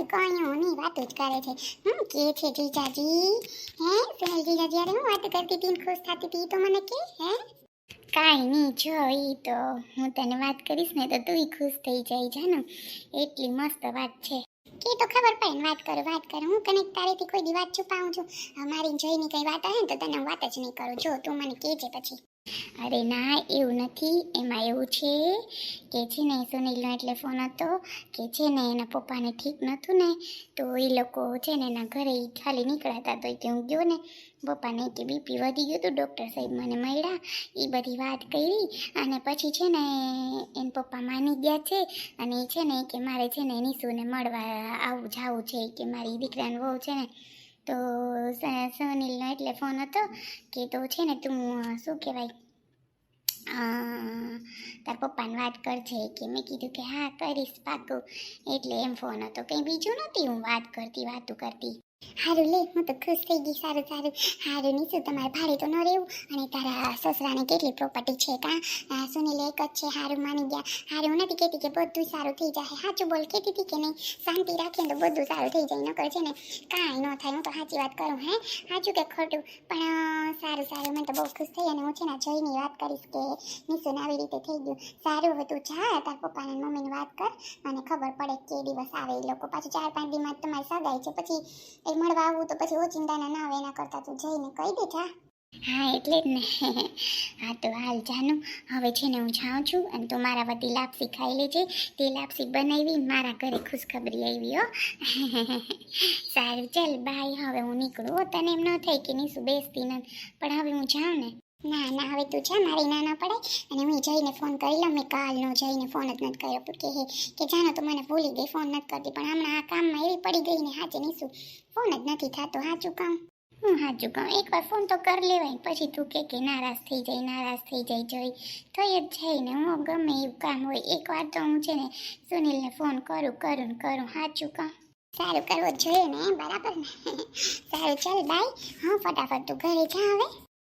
નહીં વાતો જ કરે છે. હમ, કે છે જીજાજી? હે, સુનિલ જીજાજી, અરે હું વાત કરતી હતી ખુશ થતી હતી તો મને કે, હે? કાંઈ નહીં, જો ઈ તો, હું તને વાત કરીશ ને તો તું ખુશ થઈ જાય, જાનો. એટલી મસ્ત વાત છે. કે તો ખબર પડે વાત કરો વાત કરો. હું કનેક્ટ તારેથી કોઈ દી વાત છુપાવું છું? મારી જોઈને કંઈ વાત આવે ને તો તને હું વાત જ નહીં કરું. જો, તું મને કહેજે પછી. અરે ના, એવું નથી. એમાં એવું છે કે છે ને, સુનિલનો એટલે ફોન હતો કે છે ને, એના પપ્પાને ઠીક નહોતું ને, તો એ લોકો છે ને, એના ઘરે ખાલી નીકળ્યા હતા, તો કે હું ગયો ને. પપ્પાને કે બીપી વધી ગયું હતું ડૉક્ટર સાહેબ મને મળ્યા એ બધી વાત કરી, અને પછી છે ને, એન પપ્પા માની ગયા છે, અને એ છે ને કે મારે છે ને, નિશુને મળવા આવું જવું છે કે મારી દીકરાને વહુ છે ને તો સુનિલનો એટલે ફોન હતો કે તો છે ને તું શું કહેવાય? તાર પપ્પાને વાત કરજે કે મેં કીધું કે હા કરીશ પાકું. એટલે એમ ફોન હતો. કંઈ બીજું નહોતી હું વાત કરતી, વાતું કરતી. હારું લે હું તો ખુશ થઈ ગઈ. સારું સારું. હારું નીસું તમારે ભાડે તો ન રહેવું. અને તારા સસરાને કેટલી પ્રોપર્ટી છે, કાં? સુનિલ એક જ છે, હારું માની ગયા. હારું નથી કહેતી કે બધું સારું થઈ જાય સાચું બોલ, કહેતી હતી કે નહીં? શાંતિ રાખીએ તો બધું સારું થઈ જાય. નકર છે ને, કાંઈ ન થાય. હું તો સાચી વાત કરું, હે? સાચું કે ખોટું? પણ સારું સારું. મને તો બહુ ખુશ થઈ અને હું છે ને જઈની વાત કરીશ કે નિશુને આવી રીતે થઈ ગયું. સારું હતું, જા, તાર પપ્પા અને મમ્મીને વાત કર. મને ખબર પડે કે દિવસ આવે. એ લોકો પાછું ચાર પાંચ દિવસમાં તમારી સગાઈ છે. પછી એ મળવા આવું તો પછી ઓચિંતાના ના આવે, એના કરતાં તું જઈને કહી દે જા. હા, એટલે જ ને. હા, તો હાલ જાનું. હવે છે ને હું જાઉં છું અને તું મારા વતી લાપસી ખાઈ લેજે. તે લાપસી બનાવી, મારા ઘરે ખુશખબરી આવી, હો. સારું, ચાલ, બાય. હવે હું નીકળું તને એમ ન થાય કે નીસુ બેસતી નથી. પણ હવે હું જાઉં ને. ના ના, હવે તું જા, મારી ના ના પડે. અને હું જઈને ફોન કરી લઉં. મેં કાલનો જઈને ફોન જ નથી કર્યો. કે હે કે જાનો તો મને ભૂલી ગઈ ફોન નથી કરતી. પણ હમણાં આ કામમાં એવી પડી ગઈ ને હાચે શું? ફોન જ નથી થતો. હાચું કામ હું હાચું કહું? એકવાર ફોન તો કરી લેવાય. પછી તું કે કે નારાજ થઈ જાય, નારાજ થઈ જાય, જોઈ. થઈ જ જાય ને હું ગમે એવું કામ હોય. એકવાર તો હું છે ને સુનિલને ફોન કરું કરું ને કરું. હાચું કહું? સારું કરવું જોઈએ ને બરાબર ને? સારું, ચાલ બાય હું ફટાફટ તું ઘરે જા હવે.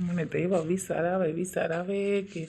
મને તો એવા વિચાર આવે વિચાર આવે કે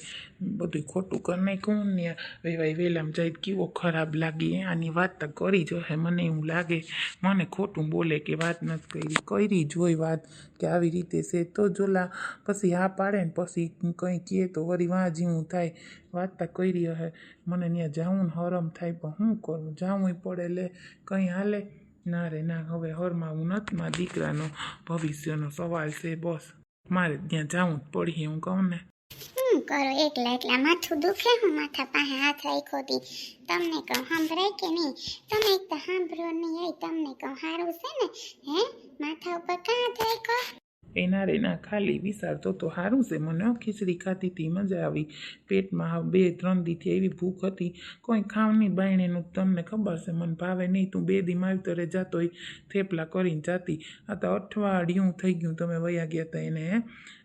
બધું ખોટું કરી નાખ્યું ને વેવાય વેલામ જાય કેવો ખરાબ લાગે. આની વાત તો કરી જો હે મને એવું લાગે. મને ખોટું બોલે કે વાત નથી કરી. કરી જ હોય વાત કે આવી રીતે છે તો જોલા, પછી હા પાડે ને પછી કંઈ કહે તો વળી વાં જેવું થાય. વાત તો કરી હે મને ત્યાં જાઉં ને હરમ થાય, પણ શું કરું? જાવું પડે લે, કંઈ હાલે? ના રે, ના, હવે હરમાવું નથી મારા દીકરાનો. ભવિષ્યનો સવાલ છે, બસ. મારે ત્યાં જવું જ પડીએ હું કહું ને. શું કરો, એકલા એકલા માથું દુખે, હું માથા પાસે હાથ રાખ્યો હતી તમને કહું સાંભળાય કે નહીં? તમે એક તો સાંભળો નહીં તમને કહું, સારું છે ને? હે? માથા ઉપર કાં હાથ રાખ્યો? એના રેના ખા ખાલી સારતો તો સારું છે. મને ખીચડી ખાતી હતી, મજા આવી. પેટમાં બે ત્રણ દીથી એવી ભૂખ હતી. કોઈ ખાવ નહીં બાયણેનું તમને ખબર છે, મને ભાવે નહીં. તું બે દી માવતરે જાતો હોય થેપલા કરીને જાતી. આ તો અઠવાડિયું થઈ ગયું તમે વયા ગયા હતા એને, હે.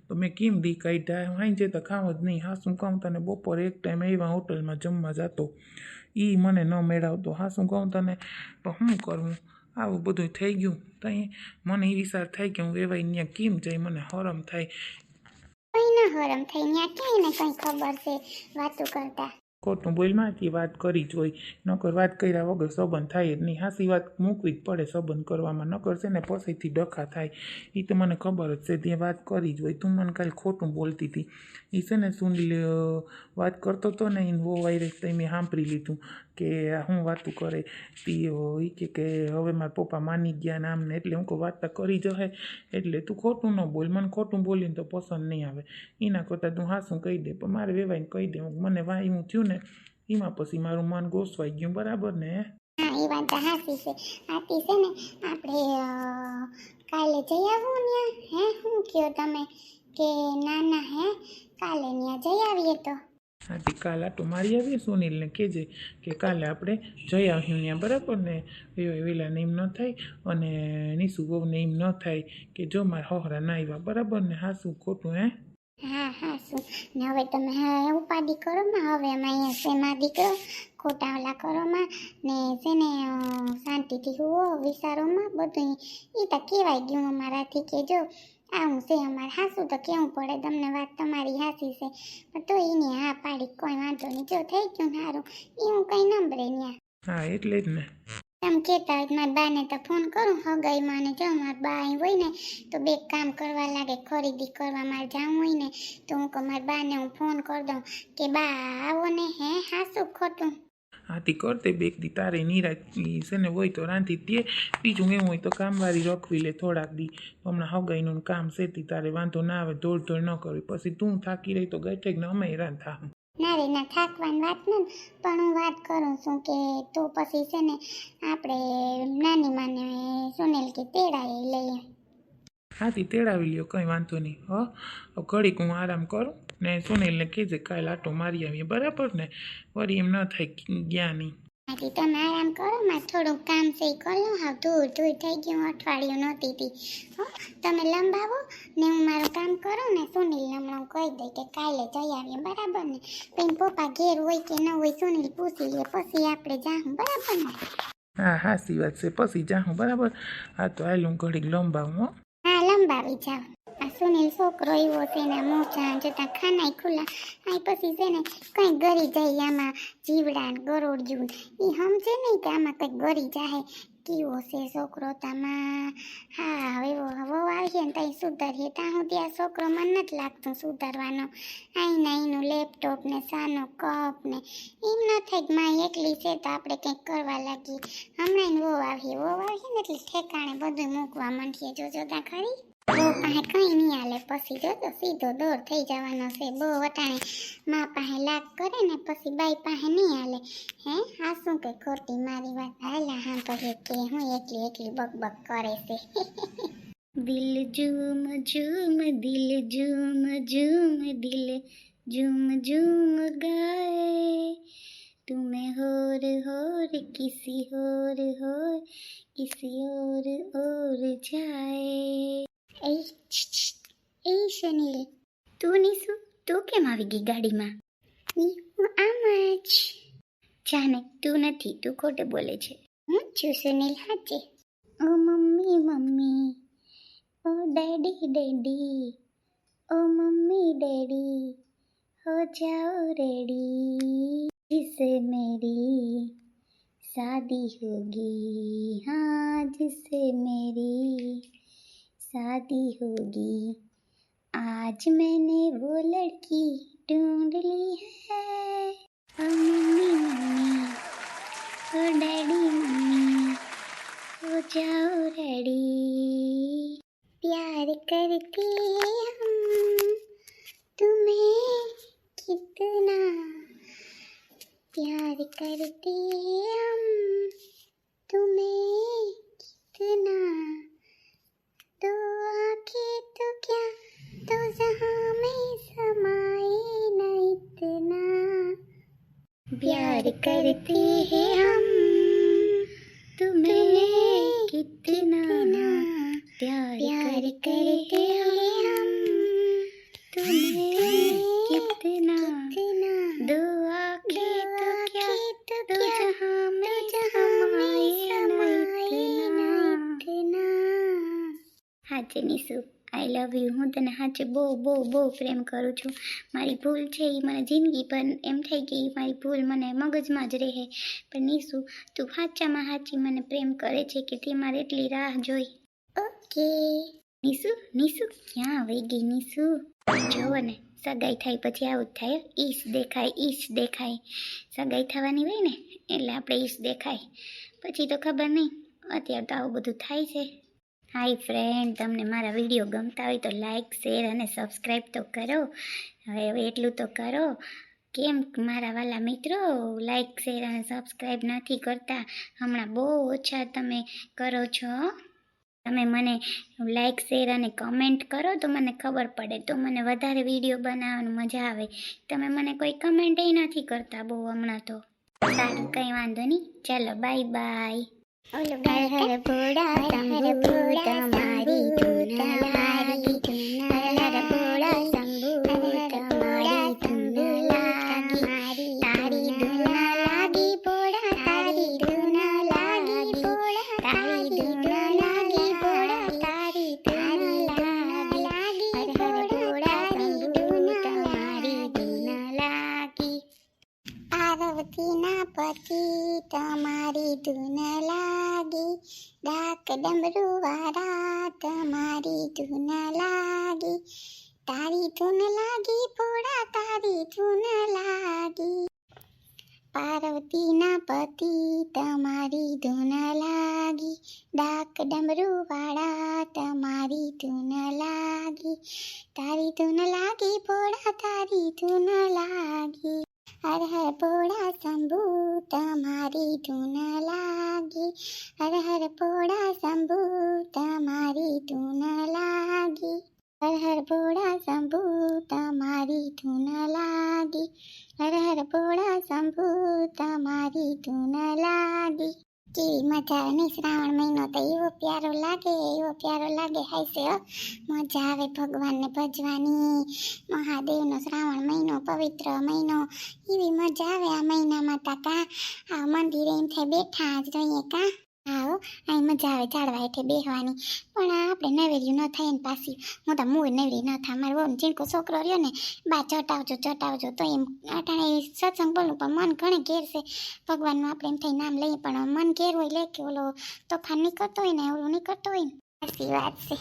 તો મેં કેમ દી કાઢ્યા? હાઈ જે તો ખાવ જ નહીં. હા, શું કહું તને? બપોરે એક ટાઈમ એવા હોટલમાં જમવા જતો. એ મને ન મેળવતો. હા, શું કહું તને? તો શું કરવું આવું બધું થઈ ગયું. તો મને એ વિચાર થાય કે હું વેવાઈ ત્યાં કેમ જાય મને હરમ થાય. કોઈ ન હરમ થઈ ત્યાં ક્યાંય ને કંઈ ખબર છે વાતો કરતા. ખોટું બોલમાંથી વાત કરી જ હોય. નકર વાત કર્યા વગર સંબંધ થાય જ નહીં. હાસી વાત મૂકવી જ પડે સંબંધ કરવામાં. નકર છે ને પછીથી ડખા થાય. એ તો મને ખબર જ છે. તે વાત કરી જ હોય. તું મને કાલે ખોટું બોલતી હતી એ છે ને શું વાત કરતો હતો ને એને વો વાયરસ તો મેં સાંભળી લીધું. કે હું વાતું કરે તી એ કે કે હવે મારા પપ્પા માની ગયા ને આમ ને એટલે હું કહું, વાત તો કરી જશે એટલે તું ખોટું ન બોલ, મને ખોટું બોલીને તો પસંદ નહીં આવે. એના કરતાં તું હાસું કહી દે, પણ મારે વેવાઈને કહી દે મને વાય હું થયું ને, એમાં પછી મારું મન ગોસવાઈ ગયું, બરાબર ને? એ વાત તો હાસી છે. આતી છે ને, આપણે કાલે જઈ આવું ને હે? શું કયો તમે કે ના ના, હે? કાલે ત્યાં જઈ આવીએ તો. આથી કાલ આટો મારી આવીએ સુનિલને કહેજે કે કાલે આપણે જઈ આવ્યું ત્યાં બરાબર ને? વેલાને એમ ન થાય અને નીસુ બહુને એમ ન થાય કે જો મારા હોહરા ના આવ્યા બરાબર ને? હાસું ખોટું, હે? હા હા, શું? ને હવે તમે, હા ઉપાધિ કરો ને, હવે અમે અહીંયા છે માં દીકરો ખોટા ઓલા કરોમાં ને છે ને શાંતિથી હોવો વિચારોમાં બધું એ તો કહેવાય ગયું અમારાથી કે જો આવું છે અમારે હાસું તો કેવું પડે તમને વાત તમારી હાસી છે. પણ તો એને હા પાડી કોઈ વાંધો નહીં. જો થઈ ગયું સારું એવું કંઈ નંબરે ન્યા. હા એટલે જ ને. એમ કહેતા હોય મારા બાને તો ફોન કરું હગાઈમાં માને. જો મારા બા અહીં હોય ને તો બે કામ કરવા લાગે ખરીદી કરવા મારે જવું હોય ને તો હું કહું મારા બાને હું ફોન કરી દઉં કે બા આવો ને હે હાસું ખોટું. આથી કરતે બેક દી તારે નિરાશ છે ને હોય તો રાંધી દે બીજું એવું હોય તો કામવાળી રખવી લે થોડાક દી હમણાં હગાઈનું કામ છે તી તારે વાંધો ના આવે દોડ ન કરવી પછી તું થાકી રહી તો ને અમે થાવું ના રે ના થાકવાની વાત નથી પણ હું વાત કરું છું કે તો પછી છે ને આપણે નાની માને સુનિલ કે તેડાવી લઈએ હાથી તેડાવી લ્યો કંઈ વાંધો નહીં હો ઘડીક હું આરામ કરું ને સુનિલને કહેજે કાલે આટો મારી આવીએ બરાબર ને? વળી એમ ન થાય ગયા નહીં. આથી તમે આરામ કરો માં થોડુંક કામ છે એ કરી હા ધૂળ ધૂળ થઈ ગયું અઠવાડિયું નહોતી હતી હો તમે લંબાવો ને હું મારું કામ કરું ને સુનિલ હમણાં કહી દઈ કે કાલે જઈ આવીએ બરાબર ને? પછી પપ્પા ઘેર હોય કે ન હોય સુનિલ પૂછી લે પછી આપણે જાઉં બરાબર ને? હા સી વાત છે પછી જાઉં બરાબર? હા તો આયલું હું ઘડીક લંબાવું હો. હા લંબાવી જાઉં સુનિલ છોકરો એવો છે ને મોજા જતા ખાનાય ખુલ્લા. આ પછી છે ને કંઈ ગરી જાય આમાં જીવડા ને ગરોડજું એ સમજે નહીં કે આમાં કંઈક ગરી જાય કેવો છે છોકરો તામાં હા, હવે વહુ આવીએ ને ત્યાં સુધરીએ. ત્યાં સુધી આ છોકરો મને નથી લાગતું સુધારવાનો. આઈના એનું લેપટોપ ને સાનો કપ ને એમ ન થાય કે માં એકલી છે તો આપણે કંઈક કરવા લાગીએ. હમણાં વહુ આવીએ વહુ આવીએ ને એટલે ઠેકાણે બધું મૂકવા માંડીએ જોજો ત્યાં ખરી? પાસે કંઈ નહીં હાલે પછી જો તો સીધો દોર થઈ જવાનો છે બહુ વટાણે મા પાસે લાગ કરે ને પછી બાઈ પાસે નહીં હાલે હે હા શું કે ખોટી મારી વાત હાલા હા કહે કે હું એકલી એકલી બકબક કરે છે દિલ ઝૂમ ઝૂમ દિલ ઝૂમ ઝૂમ દિલ ઝૂમ ઝૂમ ગાય तुम्हें होर होर किसी होर होर किसी और और जाए એ છ, છ, એ સુનિલ તું નીસુ તું કેમ આવી ગઈ ગાડીમાં ની, હું આમ જ જાને તું નથી તું ખોટે બોલે છે હું છું સુનિલ હાચે ઓ મમ્મી મમ્મી ઓ ડેડી ડેડી ઓ મમ્મી ડેડી हो जाओ रेडी जिससे मेरी शादी होगी हाँ जिससे मेरी शादी होगी आज मैंने वो लड़की करते हैं हम तुम्हें कितना प्यार, प्यार करते हैं हम तुम्हें कितना दो आंखें तो क्या दो जहां में समाए न इतना હાચે નીસુ આઈ લવ યુ હું તને હાચે બહુ બહુ બહુ પ્રેમ કરું છું. મારી ભૂલ છે એ મને જિંદગી પર એમ કે એ મારી ભૂલ મને મગજમાં જ રહે. પણ નીસુ તું હાચામાં હાચી મને પ્રેમ કરે છે કે તે મારે એટલી રાહ જોઈ? ઓકે. નીસુ નીસુ ક્યાં વહી ગઈ નીસુ જોવો ને સગાઈ થાય પછી આવું જ થાય. ઈશ દેખાય ઈશ દેખાય. સગાઈ થવાની હોય ને એટલે આપણે ઈશ દેખાય. પછી તો ખબર નહીં અત્યારે તો આવું બધું થાય છે. હાય ફ્રેન્ડ તમને મારા વીડિયો ગમતા હોય તો લાઈક શેર અને સબસ્ક્રાઈબ તો કરો. હવે એટલું તો કરો. કેમ મારા વાલા મિત્રો લાઈક શેર અને સબસ્ક્રાઈબ નથી કરતા? હમણાં બહુ ઓછા તમે કરો છો તમે મને લાઈક શેર અને કમેન્ટ કરો તો મને ખબર પડે. તો મને વધારે વીડિયો બનાવવાનું મજા આવે. તમે મને કોઈ કમેન્ટ નથી કરતા બહુ હમણાં તો. સારું, કંઈ વાંધો નહીં. ચાલો બાય બાય શંભુ તમારી ધૂન લાગી લાગી, ડાક ડમરૂ વાળા તમારી ધૂન લાગી. તારી ધૂન લાગી પોળા તારી ધૂન લાગી. પાર્વતીના પતિ તમારી ધૂન લાગી. ડાક ડમરૂ તમારી ધૂન લાગી. તારી ધૂન લાગી પોળા તારી ધૂન લાગી. હર પોળા શંભુ તમારી ધૂન લાગી હર હર પોળા શંભુ તમારી ધૂન લાગી હર હર પોળા શંભુ તમારી ધૂન લાગી હર હર પોળા શંભુ તમારી ધૂન લાગી કેવી મજા આવે. નહીં, શ્રાવણ મહિનો તો એવો પ્યારો લાગે, એવો પ્યારો લાગે હાઈસે મજા આવે ભગવાનને ભજવાની. મહાદેવનો શ્રાવણ મહિનો, પવિત્ર મહિનો, એવી મજા આવે આ મહિનામાં તા કા. આ મંદિરે એમ થાય બેઠા જ રહીએ કા. આવો, અહીં મજા આવે, ઝાડવા હેઠે બેહવાની. પણ આપણે નવેર્યું ન થાય ને પાછી. હું તો મૂળ નવરી ન થાય મારો બહુ ચીણકો છોકરો રહ્યો ને, બા ચટાવજો ચટાવજો તો એમ અટાણે સત્સંગ બોલું પણ મન ઘણે ઘેર છે. ભગવાનનું આપણે એમ થઈ નામ લઈએ, પણ મન ઘેર હોય લે કે ઓલો તોફાન નીકળતો હોય ને, ઓલું નીકળતો હોય ને. સાચી વાત છે.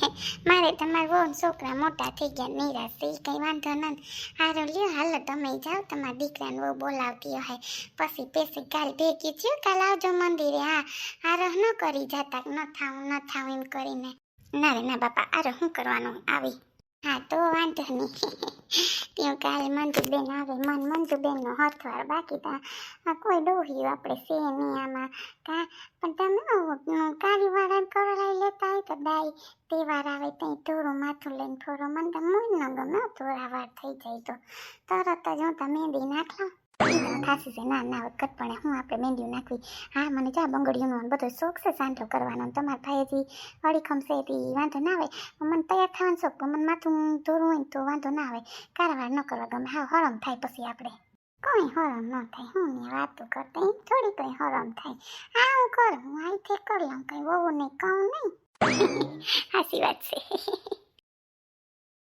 મારે તમારા છોકરા મોટા થઈ ગયા નિરાશ છે, ઈ કંઈ વાંધો નથી. સારું લ્યો, હાલો તમે જાઓ, તમારા દીકરાને બહુ બોલાવતી હોય. પછી પેસી કાલ ભેગી થયો, કાલ આવજો મંદિરે, હા. હારો ન કરી જતા, ન થાવ ન થાવ એમ કરીને. ના રે, ના બાપા આરો શું કરવાનું? આવી. હા, તો વાંધો નહીં. ત્યાં કાલે મંજુબેન આવે મન મંજુબેનનો હથવાર બાકી તા કોઈ ડોહ્યું આપણે છે નહીં આમાં કા પણ તમે કારીવાળા કરાવી લેતા હોય તો દાઈ તહેવાર આવે ત્યાં થોડું માથું લઈને થોડું મને તો મૂળ ન ગમે થોડા વાર થઈ જાય તો તરત જ હું તો મહેંદી નાખ લઉં ખાસી છે ના ના કટપણે હું આપણે મહેંદી નાખવી. હા, મને જા બંગડીઓનો બધો શોખ છે સાંઠો કરવાનો તમારા ભાઈજી અડીખમ ખમશે તે વાંધો ના આવે. મને તૈયાર થવાનો શોખ, પણ મને માથું ધોરું હોય તો વાંધો ના આવે. કારવાર ન કરવા ગમે. હા હરમ થાય પછી આપણે. કોઈ હરમ ન થાય. હું ને વાતો કરતા એમ થોડી કઈ હરમ થાય. હું કરું. અહીંથી કરી લઉં. કંઈ વહુ નહીં, કહું નહીં. હાસી વાત છે.